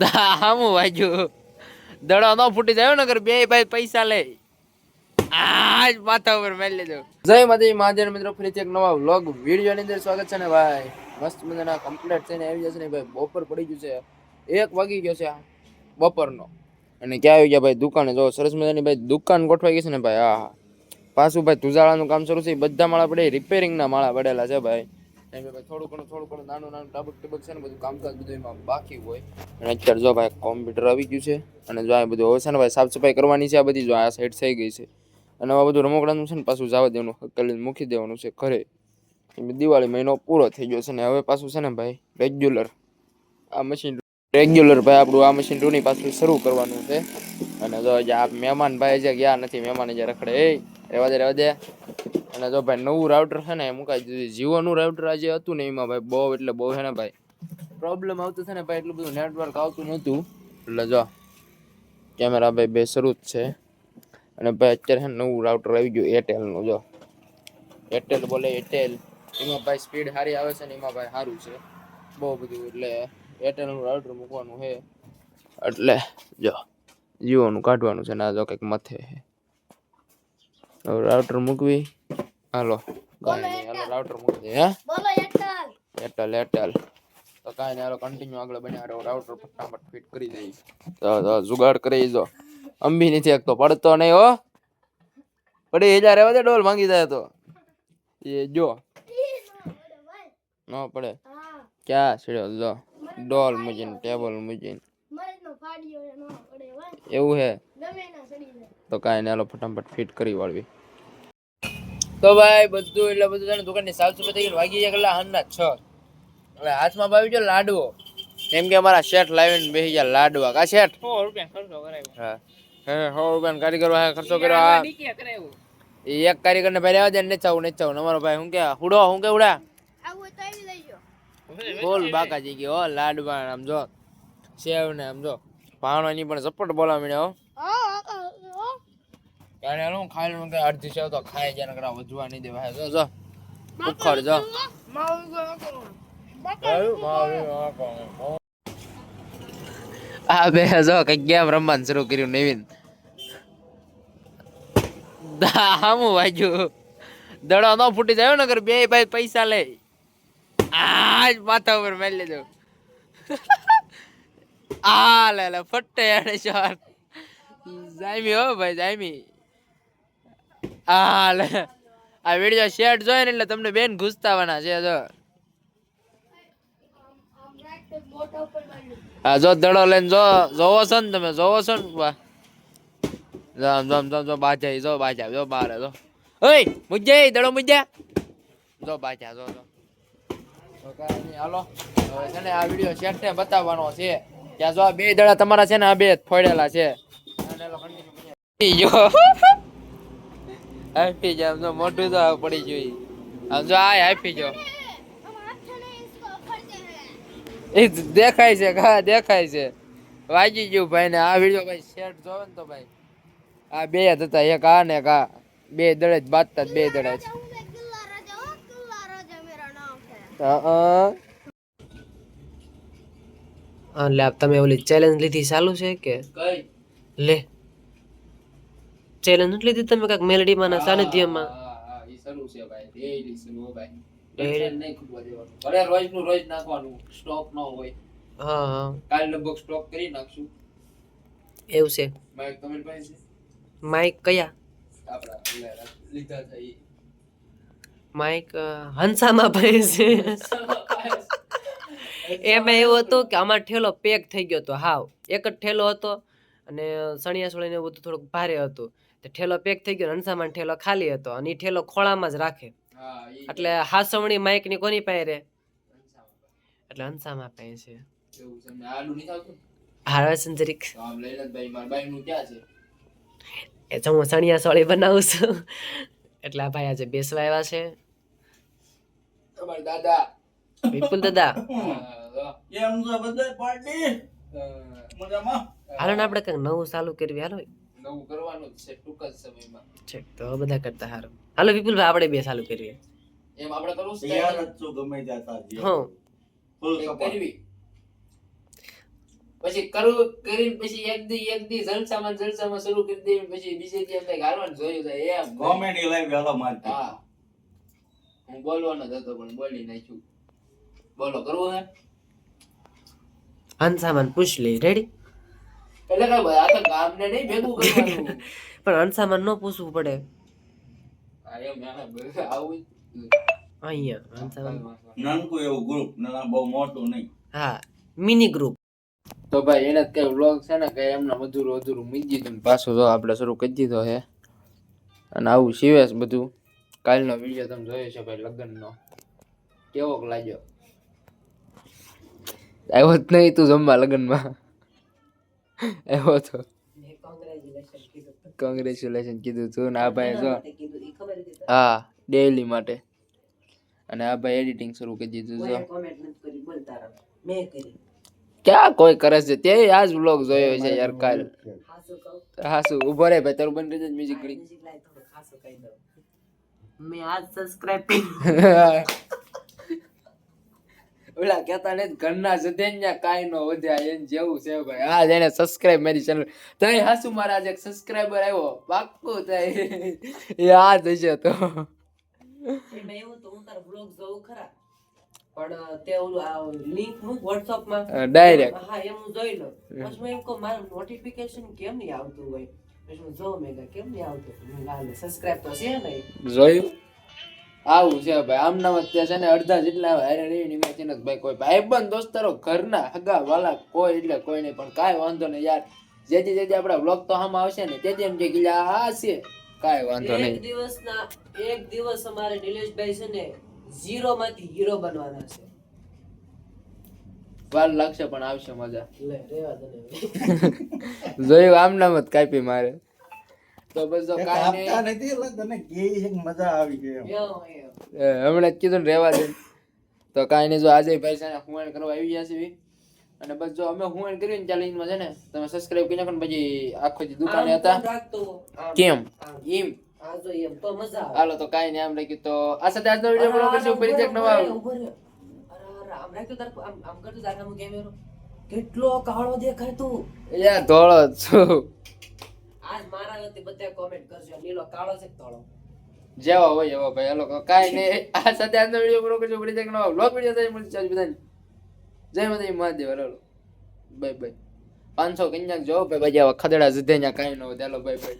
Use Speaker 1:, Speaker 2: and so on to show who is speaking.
Speaker 1: દામું વાજુ દડો ન ફૂટી જાય ને બે ભાઈ પૈસા લે. આજ માથા ઉપર મેલી લેજો જય માતાજી મહાજન મિત્રો, ફરીથી એક નવા વ્લોગ વીડિયો ની અંદર સ્વાગત છે ને ભાઈ. મસ્ત મજાના કમ્પ્લીટ થઈને આવી જશે ને ભાઈ. બપોર પડી ગયું છે. એક વાગી ગયો છે બપોરનો. અને ક્યાં આવી ગયા ભાઈ? દુકાને. જો સરસ મજાની ભાઈ દુકાન ગોઠવાઈ ગઈ છે ને ભાઈ. હા પાછું ભાઈ તુજાળાનું કામ શરૂ છે. બધા માળા પડે. રિપેરિંગના માળા પડેલા છે ભાઈ. એમ ભાઈ થોડું ઘણું થોડું ઘણું, નાનું નાનું ડાબક ટબક છે ને બધું કામકાજ બધું એમાં બાકી હોય. અને અત્યારે જો ભાઈ કોમ્પ્યુટર આવી ગયું છે અને જો આ બધું હવે છે ને ભાઈ સાફ સફાઈ કરવાની છે આ બધી, જો આ સાઈડ થઈ ગઈ છે. અને આ બધું રમકડાનું છે ને પાછું જવા દેવાનું હક્કલીને મૂકી દેવાનું છે ઘરે. દિવાળી મહિનો પૂરો થઈ ગયો છે ને હવે પાછું છે ને ભાઈ રેગ્યુલર આ મશીન રેગ્યુલર ભાઈ આપણું આ મશીન રૂની પાછું શરૂ કરવાનું છે. અને જો આ મહેમાન ભાઈ જે ગયા નથી, મહેમાન જે રખડે. એ, રેવા દે રેવા દે. અને જો ભાઈ નવું રાઉટર છે ને એ મુકાઈ દીધું જીઓનું રાઉટર આજે હતું ને, એમાં ભાઈ બહુ, એટલે બહુ છે ને ભાઈ પ્રોબ્લેમ આવતું છે ને ભાઈ, એટલું બધું નેટવર્ક આવતું નહોતું. એટલે જો કેમેરા ભાઈ બે શરૂ જ છે. અને ભાઈ અત્યારે છે નવું રાઉટર આવી ગયું એરટેલનું જો. એરટેલ બોલે એરટેલ એમાં ભાઈ સ્પીડ સારી આવે છે ને, એમાં ભાઈ સારું છે. બહુ બધું, એટલે એરટેલનું રાઉટર મૂકવાનું છે. એટલે જો, જીઓનું કાઢવાનું છે ને, આ જો કંઈક મથે છે. રાઉટર મૂકવી. હાલો. હાલો રાઉટર મૂકી દે હે?
Speaker 2: બોલો એટલ
Speaker 1: એરટેલ એરટેલ. તો કાંઈ નહીં હાલો કન્ટિન્યુ આગળ બન્યા રહો. રાઉટર ફટાફટ ફિટ કરી દઈ તો તો જુગાડ કરી દો. અંબી નથી એક તો પડતો નહીં હો. પડી હજાર રહેવા દે ડોલ માંગી જાય તો. એ જો. ન પડે. ક્યાં છેડ્યો? લો. ડોલ મૂકીને ટેબલ મૂકીને.
Speaker 2: વાય
Speaker 1: એવું હે? તો કાંઈ નહીં હાલો ફટાફટ ફિટ કરી વાળવી. તો ભાઈ બધું એટલે બધું તને દુકાનની સાફ સફાઈ થઈ ગઈ વાગી ગયા કેટલા હનના છ. હવે હાથમાં ભાવી ગયો લાડવો. એમ કે અમારા શેઠ લાવીને બેસી ગયા લાડવા. કા શેઠ?
Speaker 3: સો રૂપિયા ખર્ચો કરાવ્યો
Speaker 1: હા. હે સો રૂપિયાનો કારીગર ખર્ચો કર્યો. આ
Speaker 3: એક કારીગર
Speaker 1: ને એક કારીગરને ભાઈ રહેવા દે ને ચાવું ને ચાવું અમારો ભાઈ હું કે હુડો હું કે ઉડા
Speaker 2: આવું તો આવી લઈજો
Speaker 1: બોલ બાકાજી કે હો લાડવા આમ જો સેવ ને આમ જો. ભાણવાની પણ ઝપટ બોલા મળ્યો હો
Speaker 2: હા હા.
Speaker 1: ત્યારે હું ખાઈ લઉં કે અડધી સેવ તો ખાઈ જાય નકરા વધવા નહીં દેવાય. જો જો. ઉખર જો. આ બે જો કઈ ગેમ રમવાનું શરૂ કર્યું નવીન. હામું વાજુ દડો ન ફૂટી જાય ને બે ભાઈ પૈસા લે આજ માથા ઉપર મેલી લેજો આ લે લે ફટ્ટે આડે ચાર જાયમી હો ભાઈ જાયમી લે. આ વીડિયો શેર જોઈ ને એટલે તમને બેન ઘૂસતાવાના છે, જો. હા જો દડો લઈને જો, જોવો છો ને તમે, જોવો છો ને વાહ જો આમ, જો બાજા જો બાજા, જો બારે, જો. ઓય, મુજ્જે દડો મુજ્જે. જો બાજા, જો જો. હાલો. હવે ને આ વીડિયો શેઠને બતાવવાનો છે. ત્યાં જો બે દડા તમારા છે ને, આ બે ફોડેલા છે અને એલો continue કરી. જો હાફી જામ તો મોઢું તો પડી ગયું આમ જો આ હાફી જો એ દેખાય છે હા દેખાય છે. વાગી ગયું ભાઈ ને આ વીડિયો ભાઈ શેર જોવે ને તો ભાઈ. આ બે જ હતા એક આ ને એક આ. બે દડે જ બાજતા બે દડે જ.
Speaker 2: હો
Speaker 3: એટલે તમે ઓલી ચેલેન્જ લીધી ચાલુ છે કે?
Speaker 1: કઈ?
Speaker 3: લે. ચેલેન્જ નથી લીધી તમે કાંઈક મેલડીમાં સાનિધ્યમાં?
Speaker 1: હા હા શરૂ છે ભાઈ ડેઈલી શરૂ ભાઈ.
Speaker 3: Daily.
Speaker 1: નહીં ખૂટવા દેવાનું. ભલે રોજનું રોજ નાખવાનું સ્ટોક ન હોય.
Speaker 3: હા હા.
Speaker 1: કાલ લગભગ સ્ટોક કરી નાખશું.
Speaker 3: એવું છે.
Speaker 1: માઇક તમારી પાસે છે?
Speaker 3: માઇક કયા?
Speaker 1: આપડા લીધા છે ઈ.
Speaker 3: હંસામાં ભાઈ છે. એમાં એવું હતું કે આમાં ઠેલો પેક થઈ ગયો હતો હાવ. એક જ ઠેલો હતો અને સણિયા સોળીને ને બધું થોડુંક ભારે હતું. તે ઠેલો પેક થઈ ગયો અને ઠેલો ખાલી હતો અને એ ઠેલો ખોળામાં જ રાખે. એટલે હાસવણી માઇકની કોની પાસે રે એટલે હંસામાં પાસે છે.
Speaker 1: ને
Speaker 3: હારવા સંજરિક.
Speaker 1: તો આમ લઈને જ ભાઈ મારા ભાઈ નું ક્યાં છે?
Speaker 3: એ તો હું સણિયા સોળી બનાવું છું. એટલે આ ભાઈ આજે બેસવા આવ્યા છે.
Speaker 1: તમારા દાદા.
Speaker 3: વિપુલ દાદા.
Speaker 4: કેમ છે બધા પાર્ટી મજામાં?
Speaker 3: હાલો ને આપણે કંઈક નવું ચાલુ કરવી હાલો.
Speaker 1: નવું કરવાનું જ છે ટૂંક જ સમયમાં.
Speaker 3: ઠીક તો બધા કરતા હારું હાલો વિપુલભાઈ આપણે બે ચાલુ કરીએ.
Speaker 1: એમ આપણે કરવું છે?
Speaker 4: યાર જ છું ગમે જાતા તાજી
Speaker 3: હા.
Speaker 4: ફૂલ
Speaker 1: કરવી. પછી કરું કરીને પછી એક દી એક દી જલસામાં જલસામાં શરૂ કરી દઈએ પછી બીજે દી એમ થાય જોયું જાય એમ
Speaker 4: કોમેડી લાઈવ હાલો મારતી
Speaker 1: હા. હું બોલવાનો જ હતો પણ બોલી નાખ્યું. બોલો કરવું હે?
Speaker 3: હંસામાન પૂછ લે રેડી
Speaker 1: એટલે કઈ આ તો ગામને નહીં ભેગું કરવાનું.
Speaker 3: પણ હંસામાન ન પૂછવું પડે.
Speaker 1: હા.
Speaker 3: અહીંયા હંસામાન
Speaker 4: નાનકું એવું ગ્રુપ ના બહુ મોટું નહીં.
Speaker 3: હા મિની ગ્રુપ
Speaker 1: તો ભાઈ એને કઈ વ્લોગ છે ને કઈ એમને અધૂરું અધૂરું મૂકી દીધું પાછું જો આપણે શરૂ કરી દીધો છે. અને આવું સિવેસ બધું. કાલનો વીડિયો તમે જોયો છે ભાઈ લગ્નનો. કેવોક લાગ્યો? આવ્યો જ નહીં તું જમવા લગ્નમાં. આવ્યો તો. કોંગ્રેચ્યુલેશન કીધું. તું ને આ ભાઈ જો. હા ડેલી માટે. અને આ ભાઈ એડિટિંગ શરૂ કરી દીધું જો. ક્યાં કોઈ કરે છે? તે આજ વ્લોગ જોયો છે યાર કાલ. હા શું ઊભો રે ભાઈ તારું બંધ કરી મ્યુઝિક કરી
Speaker 3: મેં આજ સબસ્ક્રાઇબ
Speaker 1: ઓલા કહેતા ને ઘરના જધેન્યા કાઈ નો વધ્યા એમ જેવું છે ભાઈ. હા જેને સબસ્ક્રાઇબ મારી ચેનલ તય હાસુ મારા આજે સબસ્ક્રાઇબર આવ્યો. પાક્કું તય. યાદ હશે તો.
Speaker 3: એવું તો હું તારા બ્લોગ જોઉં ખરા. પણ તે ઓલું લિંક હું WhatsApp માં.
Speaker 1: ડાયરેક્ટ
Speaker 3: હા એમ હું જોઈ લઉં. પછી હું એમ કહું મારું નોટિફિકેશન કેમ નહીં આવતું હોય? પછી હું જોઉં મેં કેમ નહીં આવતું? સબસ્ક્રાઇબ તો છે ને
Speaker 1: જોયું? આવું છે ભાઈ. આમના અત્યારે છે ને અડધા જેટલા હારે રહી ને એમાં ને ભાઈ કોઈ ભાઈ બંધ દોસ્તારો ઘરના હગા વાલા કોઈ એટલે કોઈ નહીં પણ કાંઈ વાંધો નહીં યાર. જેથી જેથી આપણા બ્લોગ તો આમાં આવશે ને તેથી એમ કે ગીલા આ છે. કાંઈ વાંધો
Speaker 3: એક દિવસના એક દિવસ અમારે નિલેશભાઈ છે ને ઝીરો માંથી હીરો બનવાના છે.
Speaker 1: વાર લાગશે પણ આવશે મજા.
Speaker 3: લે રેવા દે
Speaker 1: જોયું આમ નામ જ કાપી મારે. હમણાં જ કીધું દે. તો કાંઈ નહીં જો આજે ભાઈ છે ને કરવા આવી ગયા છે અને બસ જો અમે હુંણ કર્યું ને ચેલેન્જમાં છે ને તમે સબસ્ક્રાઇબ કરી નાખો પછી આખો જે દુકાને હતા. કેમ? એમ.
Speaker 3: આ એમ તો મજા આવે.
Speaker 1: હાલો તો કાંઈ નહીં આમ લખ્યું તો આ સાથે આજનો વીડિયો પૂરો કરશું. ફરી એક નવા
Speaker 3: આમ રાખ્યો તાર આમ કરતો તાર કેમેરો? કેટલો કાળો દેખાય તું.
Speaker 1: યાર ધોળો જ છું.
Speaker 3: મારા નથી, બધા કોમેન્ટ કરજો. લીલો, કાળો છે કે ધોળો?
Speaker 1: જેવો હોય એવો ભાઈ. હાલો કાંઈ નહીં. આ સાથે આજનો વીડિયો પૂરો કરશું ફરી એક નવા બ્લોગ વીડિયો થાય, મળી આજ બધાને. જય માતા મહાદેવ. હાલો બાય બાય. પાંચસો કન્યાક જો ભાઈ. ભાઈ આવા ખદડા જુદે કાંઈ ન હોય. હાલો, બાય બાય.